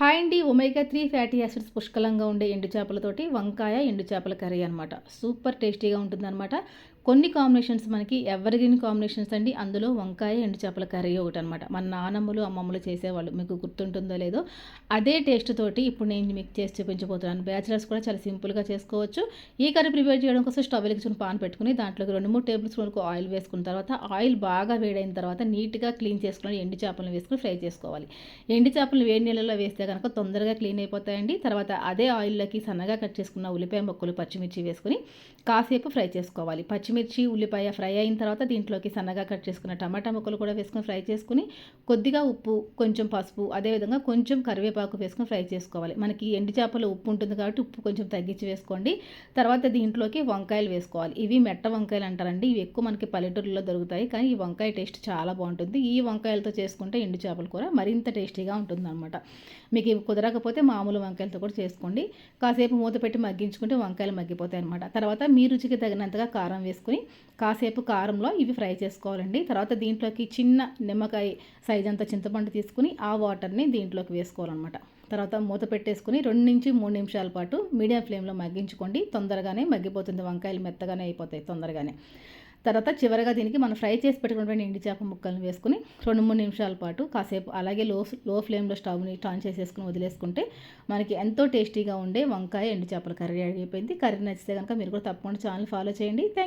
Hi అండి omega three fatty acids పుష్కలంగా ఉండే ఎండు చేపలతోటి వంకాయ ఎండు చేపల కర్రీ అనమాట సూపర్ టేస్టీగా ఉంటుందన్నమాట. కొన్ని కాంబినేషన్స్ మనకి ఎవరిగిన కాంబినేషన్స్ అండి. అందులో వంకాయ ఎండు చేపల కర్రీ ఒకటి అనమాట మన నానమ్మలు అమ్మమ్మలు చేసేవాళ్ళు. మీకు గుర్తుంటుందో లేదో అదే టేస్ట్ తోటి ఇప్పుడు నేను మీకు చేసి చూపించబోతున్నాను. బ్యాచిలర్స్ కూడా చాలా సింపుల్గా చేసుకోవచ్చు. ఈ కర్రీ ప్రిపేర్ చేయడం కోసం స్టవ్ వెలిగించుకుని పాన్ పెట్టుకుని దాంట్లోకి రెండు మూడు టేబుల్ స్పూన్కు ఆయిల్ వేసుకున్న తర్వాత ఆయిల్ బాగా వేడైన తర్వాత నీట్గా క్లీన్ చేసుకుని ఎండు చేపలను వేసుకుని ఫ్రై చేసుకోవాలి. ఎండు చేపలు వేడి నీళ్ళలో వేస్తే కనుక తొందరగా క్లీన్ అయిపోతాయండి. తర్వాత అదే ఆయిల్లోకి సన్నగా కట్ చేసుకున్న ఉల్లిపాయ మొక్కలు పచ్చిమిర్చి వేసుకుని కాసేపు ఫ్రై చేసుకోవాలి. పచ్చిమిర్చి ఉల్లిపాయ ఫ్రై అయిన తర్వాత దీంట్లోకి సన్నగా కట్ చేసుకున్న టమాటా ముక్కలు కూడా వేసుకొని ఫ్రై చేసుకుని కొద్దిగా ఉప్పు కొంచెం పసుపు అదేవిధంగా కొంచెం కరివేపాకు వేసుకొని ఫ్రై చేసుకోవాలి. మనకి ఎండి చేపలు ఉప్పు ఉంటుంది కాబట్టి ఉప్పు కొంచెం తగ్గించి వేసుకోండి. తర్వాత దీంట్లోకి వంకాయలు వేసుకోవాలి. ఇవి మెట్ట వంకాయలు అంటారండి. ఇవి ఎక్కువ మనకి పల్లెటూరులో దొరుకుతాయి. కానీ ఈ వంకాయ టేస్ట్ చాలా బాగుంటుంది. ఈ వంకాయలతో చేసుకుంటే ఎండు చేపల కూర మరింత టేస్టీగా ఉంటుంది అనమాట మీకు ఇవి కుదరకపోతే మామూలు వంకాయలతో కూడా చేసుకోండి. కాసేపు మూత పెట్టి మగ్గించుకుంటే వంకాయలు మగ్గిపోతాయి అనమాట తర్వాత మీ రుచికి తగినంతగా కారం వేసుకొని కాసేపు కారంలో ఇవి ఫ్రై చేసుకోవాలండి. తర్వాత దీంట్లోకి చిన్న నిమ్మకాయ సైజ్ అంత చింతపండు తీసుకుని ఆ వాటర్ని దీంట్లోకి వేసుకోవాలన్నమాట. తర్వాత మూత పెట్టేసుకుని రెండు నుంచి మూడు నిమిషాల పాటు మీడియం ఫ్లేమ్లో మగ్గించుకోండి. తొందరగానే మగ్గిపోతుంది. వంకాయలు మెత్తగానే అయిపోతాయి తొందరగానే. తర్వాత చివరిగా దీనికి మనం ఫ్రై చేసి పెట్టుకున్నటువంటి ఎండి చేప ముక్కలను వేసుకుని రెండు మూడు నిమిషాల పాటు కాసేపు అలాగే లో లో ఫ్లేమ్లో స్టవ్ని టాన్ చేసేసుకుని వదిలేసుకుంటే మనకి ఎంతో టేస్టీగా ఉండే వంకాయ ఎండు చేపల కర్రీ అయిపోయింది. కర్రీ నచ్చితే కనుక మీరు కూడా తప్పకుండా ఛానల్ ఫాలో చేయండి. థ్యాంక్